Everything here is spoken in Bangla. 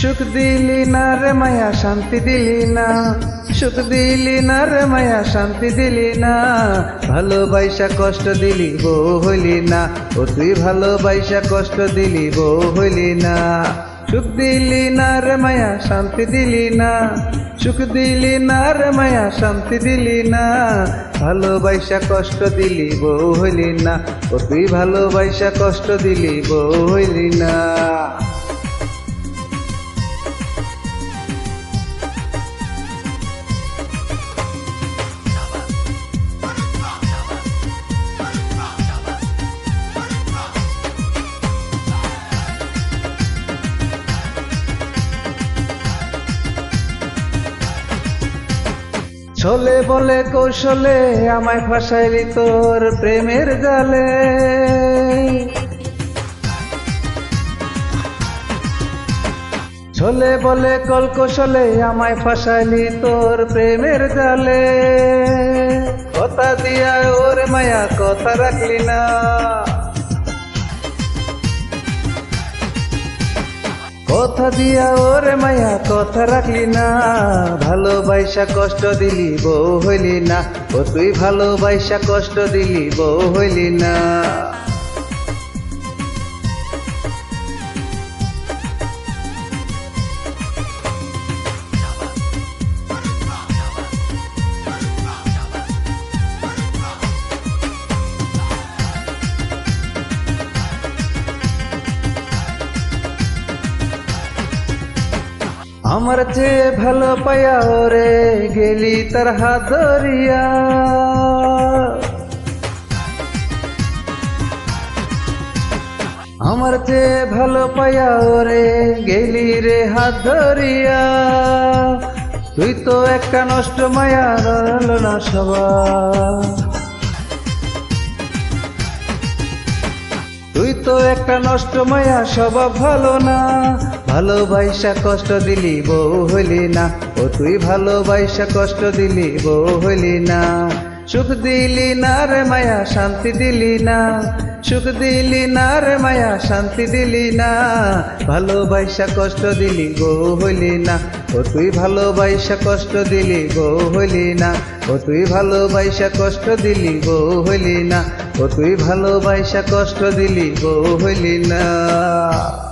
সুখ দিলি না রে মায়া, শান্তি দিলি না। সুখ দিলি না রে মায়া, শান্তি দিলি না। ভালোবাসা কষ্ট দিলি, বউ হইলি না। ও তুই ভালোবাসা কষ্ট দিলি, বউ হইলি না। সুখ দিলি না রে মায়া, শান্তি দিলি না। সুখ দিলি না রে মায়া, শান্তি দিলি না। ভালোবাসা কষ্ট দিলি, বউ হইলি না। ও তুই ভালোবাসা কষ্ট দিলি, বউ হইলি না। ছলে বলে কৌশলে আমায় ফাঁসাইলি তোর প্রেমের জালে। ছলে বলে কল কৌশলে আমায় ফাঁসাইলি তোর প্রেমের জালে। কথা দিয়া ওর মায়া, কথা রাখলি না। কথা দিয়া ওরে মায়া, কথা রাখলি না। ভালোবাসা কষ্ট দিলি, বউ হইলি না। ও তুই ভালোবাসা কষ্ট দিলি, বউ হইলি না। আমার চেয়ে ভালো পায়া, ওরে গেলি তার হাত ধরিয়া। আমার চেয়ে ভালো পায়া, ওরে গেলি রে হাত ধরিয়া। তুই তো একটা নষ্ট মায়া রল না সবার। তুই তো একটা নষ্ট মায়া, স্বভাব ভালো না। ভালোবাসা কষ্ট দিলি, বউ হলি না। ও তুই ভালোবাসা কষ্ট দিলি, বউ হলি না। সুখ দিলি না রে মায়া, শান্তি দিলি না। সুখ দিলি না রে মায়া, শান্তি দিলি না। ভালোবাসা কষ্ট দিলি, গো হইলি না। ও তুই ভালোবাসা কষ্ট দিলি, গো হইলি না। ও তুই ভালোবাসা কষ্ট দিলি, গো হইলি না। ও তুই ভালোবাসা কষ্ট দিলি, গো হইলি না।